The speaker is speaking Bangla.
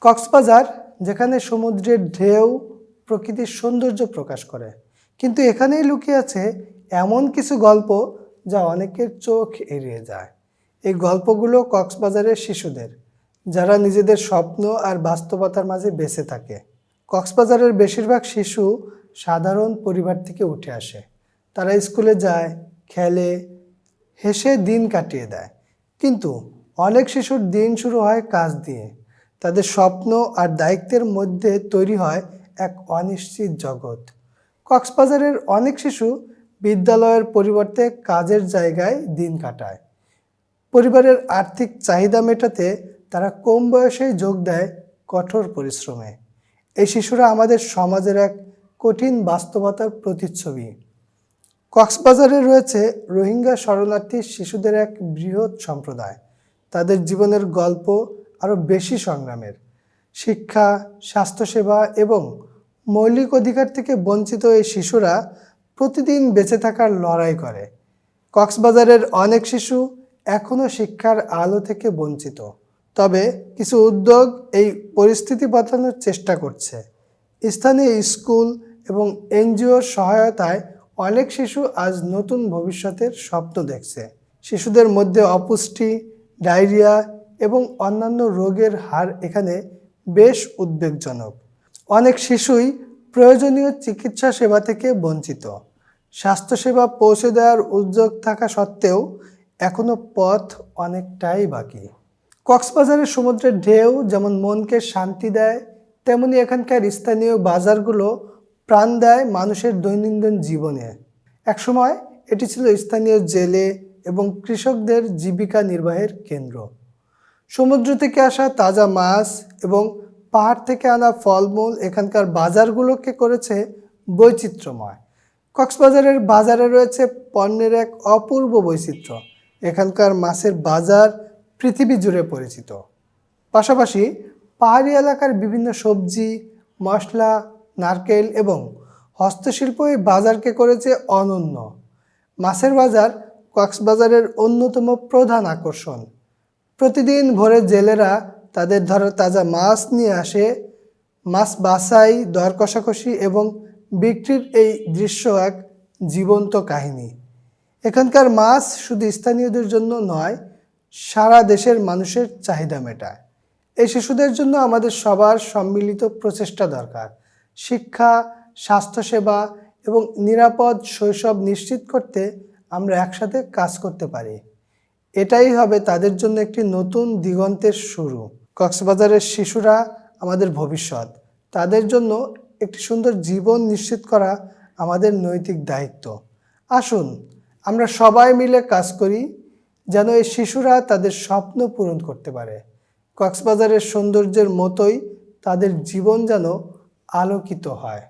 কক্সবাজার, যেখানে সমুদ্রের ঢেউ প্রকৃতির সৌন্দর্য প্রকাশ করে। কিন্তু এখানেই লুকিয়ে আছে এমন কিছু গল্প যা অনেকের চোখ এড়িয়ে যায়। এই গল্পগুলো কক্সবাজারের শিশুদের, যারা নিজেদের স্বপ্ন আর বাস্তবতার মাঝে বেঁচে থাকে। কক্সবাজারের বেশিরভাগ শিশু সাধারণ পরিবার থেকে উঠে আসে। তারা স্কুলে যায়, খেলে, হেসে দিন কাটিয়ে দেয়। কিন্তু অনেক শিশুর দিন শুরু হয় কাজ দিয়ে। তাদের স্বপ্ন আর দায়িত্বের মধ্যে তৈরি হয় এক অনিশ্চিত জগৎ। কক্সবাজারের অনেক শিশু বিদ্যালয়ের পরিবর্তে কাজের জায়গায় দিন কাটায়। পরিবারের আর্থিক চাহিদা মেটাতে তারা কম বয়সেই যোগ দেয় কঠোর পরিশ্রমে। এই শিশুরা আমাদের সমাজের এক কঠিন বাস্তবতার প্রতিচ্ছবি। কক্সবাজারে রয়েছে রোহিঙ্গা শরণার্থী শিশুদের এক বৃহৎ সম্প্রদায়। তাদের জীবনের গল্প আরও বেশি সংগ্রামের। শিক্ষা, স্বাস্থ্যসেবা এবং মৌলিক অধিকার থেকে বঞ্চিত এই শিশুরা প্রতিদিন বেঁচে থাকার লড়াই করে। কক্সবাজারের অনেক শিশু এখনও শিক্ষার আলো থেকে বঞ্চিত। তবে কিছু উদ্যোগ এই পরিস্থিতি বদলানোর চেষ্টা করছে। স্থানীয় স্কুল এবং এনজিওর সহায়তায় অনেক শিশু আজ নতুন ভবিষ্যতের স্বপ্ন দেখছে। শিশুদের মধ্যে অপুষ্টি, ডায়রিয়া এবং অন্যান্য রোগের হার এখানে বেশ উদ্বেগজনক। অনেক শিশুই প্রয়োজনীয় চিকিৎসা সেবা থেকে বঞ্চিত। স্বাস্থ্যসেবা পৌঁছে দেওয়ার উদ্যোগ থাকা সত্ত্বেও এখনও পথ অনেকটাই বাকি। কক্সবাজারের সমুদ্রের ঢেউ যেমন মনকে শান্তি দেয়, তেমনি এখানকার স্থানীয় বাজারগুলো প্রাণ দেয় মানুষের দৈনন্দিন জীবনে। একসময় এটি ছিল স্থানীয় জেলে এবং কৃষকদের জীবিকা নির্বাহের কেন্দ্র। সমুদ্র থেকে আসা তাজা মাছ এবং পাহাড় থেকে আনা ফলমূল এখানকার বাজারগুলোকে করেছে বৈচিত্র্যময়। কক্সবাজারের বাজারে রয়েছে পণ্যের এক অপূর্ব বৈচিত্র্য। এখানকার মাছের বাজার পৃথিবী জুড়ে পরিচিত। পাশাপাশি পাহাড়ি এলাকার বিভিন্ন সবজি, মশলা, নারকেল এবং হস্তশিল্প এই বাজারকে করেছে অনন্য। মাছের বাজার কক্সবাজারের অন্যতম প্রধান আকর্ষণ। প্রতিদিন ভোরে জেলেরা তাদের ধরা তাজা মাছ নিয়ে আসে। মাছ বাছাই, দর কষাকষি এবং বিক্রির এই দৃশ্য এক জীবন্ত কাহিনী। এখানকার মাছ শুধু স্থানীয়দের জন্য নয়, সারা দেশের মানুষের চাহিদা মেটায়। এই শিশুদের জন্য আমাদের সবার সম্মিলিত প্রচেষ্টা দরকার। শিক্ষা, স্বাস্থ্যসেবা এবং নিরাপদ শৈশব নিশ্চিত করতে আমরা একসাথে কাজ করতে পারি। এটাই হবে তাদের জন্য একটি নতুন দিগন্তের শুরু। কক্সবাজারের শিশুরা আমাদের ভবিষ্যৎ। তাদের জন্য একটি সুন্দর জীবন নিশ্চিত করা আমাদের নৈতিক দায়িত্ব। আসুন, আমরা সবাই মিলে কাজ করি যেন এই শিশুরা তাদের স্বপ্ন পূরণ করতে পারে। কক্সবাজারের সৌন্দর্যের মতোই তাদের জীবন যেন আলোকিত হয়।